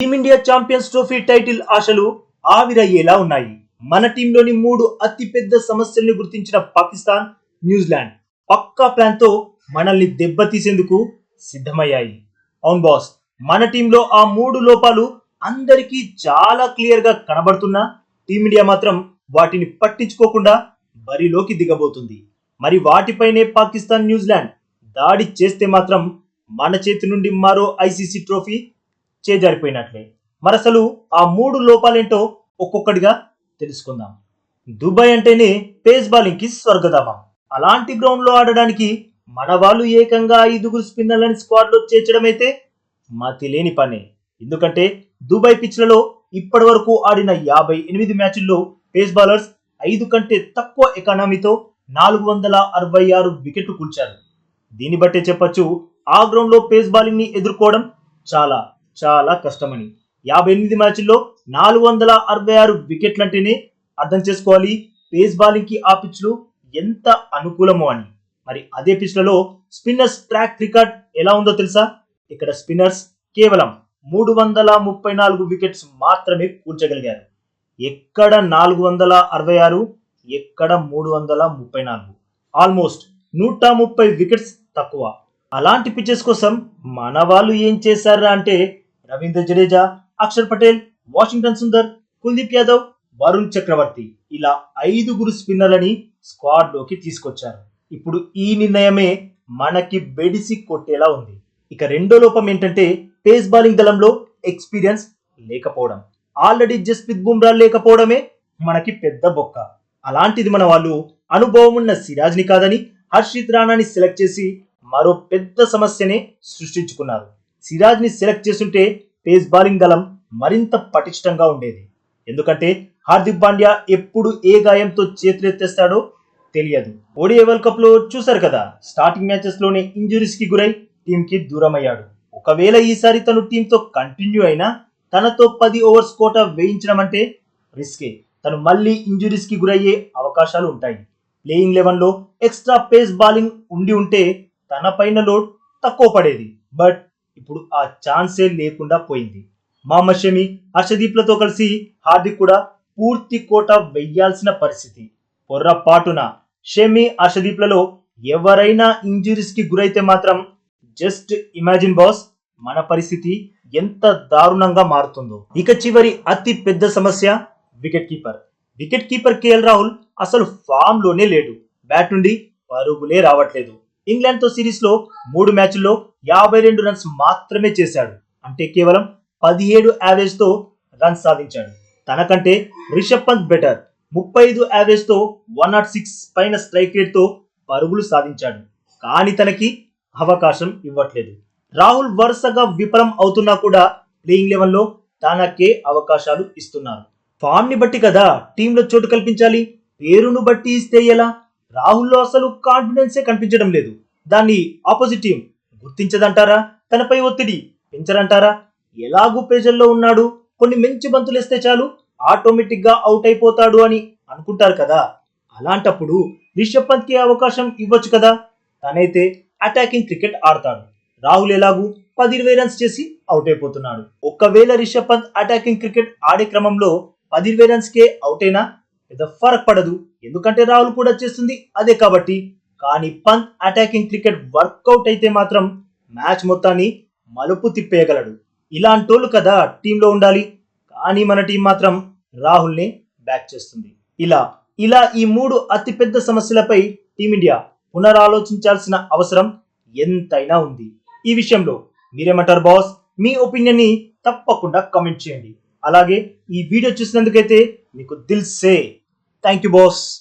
Team India champions trophy title ఆశలు ఆవిరయ్యేలా ఉన్నాయి. మన టీంలోని మూడు అతిపెద్ద సమస్యలను గుర్తించిన పాకిస్తాన్ న్యూజిలాండ్ పక్కా ప్లాన్తో మనల్ని దెబ్బతీసేందుకు సిద్ధమయ్యాయి. అవును బాస్ మన టీంలో ఆ మూడు లోపాలు అందరికీ చాలా క్లియర్గా కనబడుతున్నా టీమిండియా మాత్రం వాటిని పట్టించుకోకుండా బరిలోకి దిగబోతుంది. మరి వాటిపైనే పాకిస్తాన్ న్యూజిలాండ్ దాడి చేస్తే మాత్రం మన చేతి నుండి మరో ఐసీసీ ట్రోఫీ చేజారిపోయినట్లే. మరసలు ఆ మూడు లోపాలేంటో ఒక్కొక్కటిగా తెలుసుకుందాం. దుబాయ్ అంటేనే పేస్ బౌలింగ్కి స్వర్గధామం. అలాంటి గ్రౌండ్లో ఆడడానికి మన వాళ్ళు ఏకంగా ఐదుగురు స్పిన్నర్లని స్క్వాడ్లో చేర్చడమైతే చేర్చడం అయితే మతి లేని పనే. ఎందుకంటే దుబాయ్ పిచ్లలో ఇప్పటి వరకు ఆడిన యాభై ఎనిమిది మ్యాచ్ల్లో పేస్ బౌలర్స్ ఐదు కంటే తక్కువ ఎకానమీతో నాలుగు వందల అరవై ఆరు వికెట్లు కూల్చారు. దీన్ని బట్టే చెప్పొచ్చు ఆ గ్రౌండ్లో పేస్ బౌలింగ్ని ఎదుర్కోవడం చాలా చాలా కష్టమని. యాభై ఎనిమిది మ్యాచ్ల్లో నాలుగు వందల అరవై ఆరు వికెట్లంటేనే అర్థం చేసుకోవాలి పేస్ బాలింగ్కి ఆ పిచ్లు ఎంత అనుకూలమో అని. మరి అదే పిచ్లలో స్పిన్నర్స్ ట్రాక్ రికార్డ్ ఎలా ఉందో తెలుసా? ఇక్కడ స్పిన్నర్స్ కేవలం మూడు వందల ముప్పై నాలుగు వికెట్స్ మాత్రమే కూల్చగలిగారు. ఎక్కడ నాలుగు వందల అరవై ఆరు ఎక్కడ మూడు వందల ముప్పై నాలుగు. ఆల్మోస్ట్ నూట ముప్పై వికెట్స్ తక్కువ. అలాంటి పిచ్చెస్ కోసం మన వాళ్ళు ఏం చేశారా అంటే రవీంద్ర జడేజా అక్షర్ పటేల్ వాషింగ్టన్ సుందర్ కుల్దీప్ యాదవ్ వరుణ్ చక్రవర్తి ఇలా ఐదుగురు స్పిన్నర్లని స్క్వాడ్లోకి తీసుకొచ్చారు. ఇప్పుడు ఈ నిర్ణయమే మనకి బెడిసి కొట్టేలా ఉంది. ఇక రెండో లోపం ఏంటంటే పేస్ బౌలింగ్ దళంలో ఎక్స్పీరియన్స్ లేకపోవడం. ఆల్రెడీ జస్ప్రీత్ బుమ్రా లేకపోవడమే మనకి పెద్ద బొక్క. అలాంటిది మన వాళ్ళు అనుభవం ఉన్న సిరాజ్ని కాదని హర్షిత్ రాణాని సెలెక్ట్ చేసి మరో పెద్ద సమస్యనే సృష్టించుకున్నారు. సిరాజ్ని సెలెక్ట్ చేస్తుంటే పేస్ బౌలింగ్ దళం మరింత పటిష్టంగా ఉండేది. ఎందుకంటే హార్దిక్ పాండ్యా ఎప్పుడు ఏ గాయంతో చేతులెత్తేస్తాడో తెలియదు. ఓడిఐ వరల్డ్ కప్లో చూశారు కదా స్టార్టింగ్ మ్యాచెస్లోనే ఇంజురీస్కి గురై టీంకి కి ఒకవేళ ఈసారి తను టీంతో కంటిన్యూ అయినా తనతో పది ఓవర్స్ కోట వేయించడం అంటే రిస్కే. తను మళ్ళీ ఇంజురీస్కి గురయ్యే అవకాశాలు ఉంటాయి. ప్లేయింగ్ లెవెన్లో ఎక్స్ట్రా పేస్ బౌలింగ్ ఉండి ఉంటే తన పైన లోడ్ తక్కువ పడేది. బట్ ఇప్పుడు ఆ ఛాన్సే లేకుండా పోయింది. మహమ్మద్ షమి హర్షదీప్లతో కలిసి హార్దిక్ కూడా పూర్తి కోట వెయ్యాల్సిన పరిస్థితి. పొర్రపాటున షమి హర్షదీప్లలో ఎవరైనా ఇంజురీస్కి గురైతే మాత్రం జస్ట్ ఇమాజిన్ బాస్ మన పరిస్థితి ఎంత దారుణంగా మారుతుందో. ఇక చివరి అతి పెద్ద సమస్య wicket keeper. Wicket keeper KL Rahul అసలు ఫామ్లోనే లేడు. బ్యాట్ నుండి పరుగులే రావట్లేదు. ఇంగ్లాండ్తో సిరీస్లో మూడు మ్యాచ్ల్లో యాభై రెండు రన్స్ మాత్రమే చేశాడు. అంటే కేవలం పదిహేడు యావరేజ్తో రన్స్ సాధించాడు. తనకంటే రిషబ్ పంత్ బెటర్. ముప్పై ఐదు యావరేజ్తో వన్ నాట్ సిక్స్ పైన స్ట్రైక్ రేట్తో పరుగులు సాధించాడు. కానీ తనకి అవకాశం ఇవ్వట్లేదు. రాహుల్ వరుసగా విఫలం అవుతున్నా కూడా ప్లేయింగ్ లెవెల్లో తనకే అవకాశాలు ఇస్తున్నారు. ఫామ్ని బట్టి కదా టీంలో చోటు కల్పించాలి? పేరును బట్టి ఇస్తే ఎలా? రాహుల్లో అసలు కాన్ఫిడెన్సే కనిపించడం లేదు. దాన్ని ఆపోజిట్ టీం గుర్తించదంటారా? తనపై ఒత్తిడి పెంచరంటారా? ఎలాగూ ప్రెజర్లో ఉన్నాడు. కొన్ని మంచి బంతులు వేస్తే చాలు ఆటోమేటిక్గా అవుట్ అయిపోతాడు అని అనుకుంటారు కదా. అలాంటప్పుడు రిషబ్ పంత్కి అవకాశం ఇవ్వచ్చు కదా? తనైతే అటాకింగ్ క్రికెట్ ఆడతాడు. రాహుల్ ఎలాగూ పది ఇరవై రన్స్ చేసి అవుట్ అయిపోతున్నాడు. ఒకవేళ రిషబ్ పంత్ అటాకింగ్ క్రికెట్ ఆడే క్రమంలో పది ఇరవై రన్స్కే అవుట్ అయినా పెద్ద ఫరక్ పడదు. ఎందుకంటే రాహుల్ కూడా చేస్తుంది అదే కాబట్టి కానీ పంత్ అటాకింగ్ క్రికెట్ వర్కౌట్ అయితే మాత్రం మ్యాచ్ మొత్తాన్ని మలుపు తిప్పేయగలడు. ఇలాంటోళ్ళు కదా టీంలో ఉండాలి. కానీ మన టీం మాత్రం రాహుల్ని బ్యాక్ చేస్తుంది. ఇలా ఇలా ఈ మూడు అతిపెద్ద సమస్యలపై టీమిండియా పునరాలోచించాల్సిన అవసరం ఎంతైనా ఉంది. ఈ విషయంలో మీరేమంటారు బాస్? మీ ఒపీనియన్ని తప్పకుండా కమెంట్ చేయండి. అలాగే ఈ వీడియో చూసినందుకైతే మీకు దిల్సే Thank you, boss.